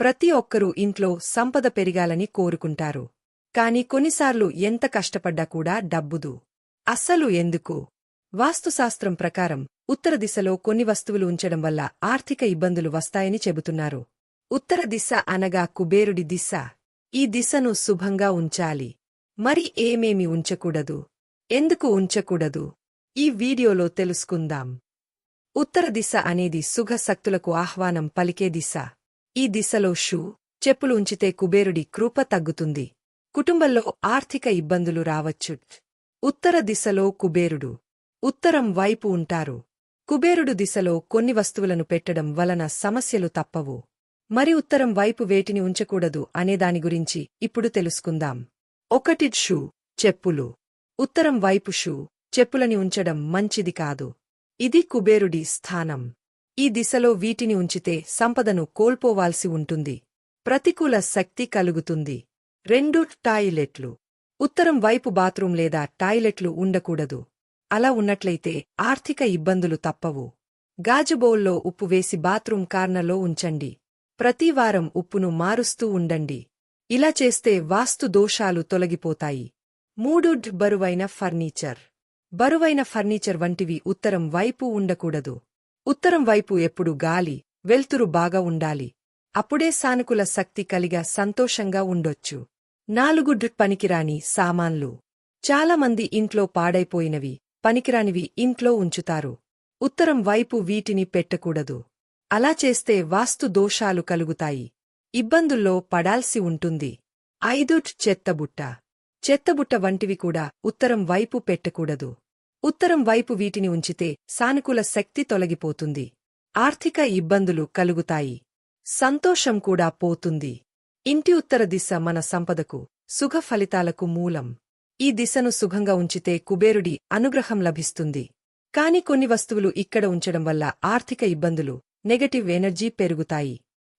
ప్రతి ఒక్కరూ ఇంట్లో సంపద పెరిగాలని కోరుకుంటారు. కాని కొన్నిసార్లు ఎంత కష్టపడ్డా కూడా డబ్బుదు. అస్సలు ఎందుకు? వాస్తుశాస్త్రం ప్రకారం ఉత్తర దిశలో కొన్ని వస్తువులు ఉంచడం వల్ల ఆర్థిక ఇబ్బందులు వస్తాయని చెబుతున్నారు. ఉత్తర దిశ అనగా కుబేరుడి దిశ. ఈ దిశను శుభంగా ఉంచాలి. మరి ఏమేమి ఉంచకూడదు? ఎందుకు ఉంచకూడదు? ఈ వీడియోలో తెలుసుకుందాం. ఉత్తర దిశ అనేది సుఖశక్తులకు ఆహ్వానం పలికే దిశ. ఈ దిశలో షూ చెప్పులు ఉంచితే కుబేరుడి కృప తగ్గుతుంది. కుటుంబంలో ఆర్థిక ఇబ్బందులు రావచ్చు. ఉత్తర దిశలో కుబేరుడు ఉత్తరం వైపు ఉంటారు. కుబేరుడు దిశలో కొన్ని వస్తువులను పెట్టడం వలన సమస్యలు తప్పవు. మరి ఉత్తరం వైపు వేటిని ఉంచకూడదు అనేదాని గురించి ఇప్పుడు తెలుసుకుందాం. ఒకటి షూ చెప్పులు. ఉత్తరం వైపు షూ చెప్పులని ఉంచడం మంచిది కాదు. ఇది కుబేరుడి స్థానం. ఈ దిశలో వీటిని ఉంచితే సంపదను కోల్పోవాల్సి ఉంటుంది. ప్రతికూల శక్తి కలుగుతుంది. రెండు టాయిలెట్లు. ఉత్తరం వైపు బాత్రూం లేదా టాయిలెట్లు ఉండకూడదు. అలా ఉన్నట్లయితే ఆర్థిక ఇబ్బందులు తప్పవు. గాజుబౌల్లో ఉప్పు వేసి బాత్రూం కార్నర్లో ఉంచండి. ప్రతివారం ఉప్పును మారుస్తూ ఉండండి. ఇలా చేస్తే వాస్తు దోషాలు తొలగిపోతాయి. మూడు బరువైన ఫర్నిచర్. బరువైన ఫర్నిచర్ వంటివి ఉత్తరం వైపు ఉండకూడదు. ఉత్తరం వైపు ఎప్పుడు గాలి వెల్తురు బాగా ఉండాలి. అప్పుడే సానుకూల శక్తి కలిగా సంతోషంగా ఉండొచ్చు. నాలుగు డ్రిప్ పనికిరాని సామాన్లు. చాలామంది ఇంట్లో పాడైపోయినవి పనికిరానివి ఇంట్లో ఉంచుతారు. ఉత్తరం వైపు వీటిని పెట్టకూడదు. అలా చేస్తే వాస్తు దోషాలు కలుగుతాయి. ఇబ్బందుల్లో పడాల్సి ఉంటుంది. ఐదు చెత్తబుట్ట చెత్తబుట్ట వంటివి కూడా ఉత్తరం వైపు పెట్టకూడదు. ఉత్తరం వైపు వీటిని ఉంచితే సానుకూల శక్తి తొలగిపోతుంది. ఆర్థిక ఇబ్బందులు కలుగుతాయి. సంతోషం కూడా పోతుంది. ఇంటి ఉత్తర దిశ మన సంపదకు సుఖ ఫలితాలకు మూలం. ఈ దిశను సుఖంగా ఉంచితే కుబేరుడి అనుగ్రహం లభిస్తుంది. కాని కొన్ని వస్తువులు ఇక్కడ ఉంచడం వల్ల ఆర్థిక ఇబ్బందులు నెగటివ్ ఎనర్జీ పెరుగుతాయి.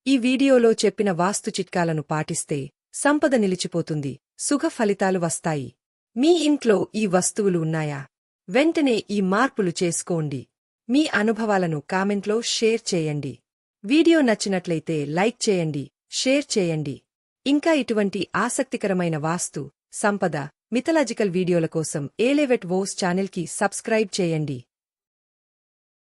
ఈ వీడియోలో చెప్పిన వాస్తు చిట్కాలను పాటిస్తే సంపద నిలిచిపోతుంది సుఖ ఫలితాలు వస్తాయి. మీ ఇంట్లో ఈ వస్తువులు ఉన్నాయా? వెంటనే ఈ మార్పులు చేసుకోండి. మీ అనుభవాలను కామెంట్లో షేర్ చేయండి. వీడియో నచ్చినట్లయితే లైక్ చేయండి షేర్ చేయండి. ఇంకా ఇటువంటి ఆసక్తికరమైన వాస్తు సంపద మిథలాజికల్ వీడియోల కోసం ఏలేవెట్ వోస్ ఛానల్కి సబ్స్క్రైబ్ చేయండి.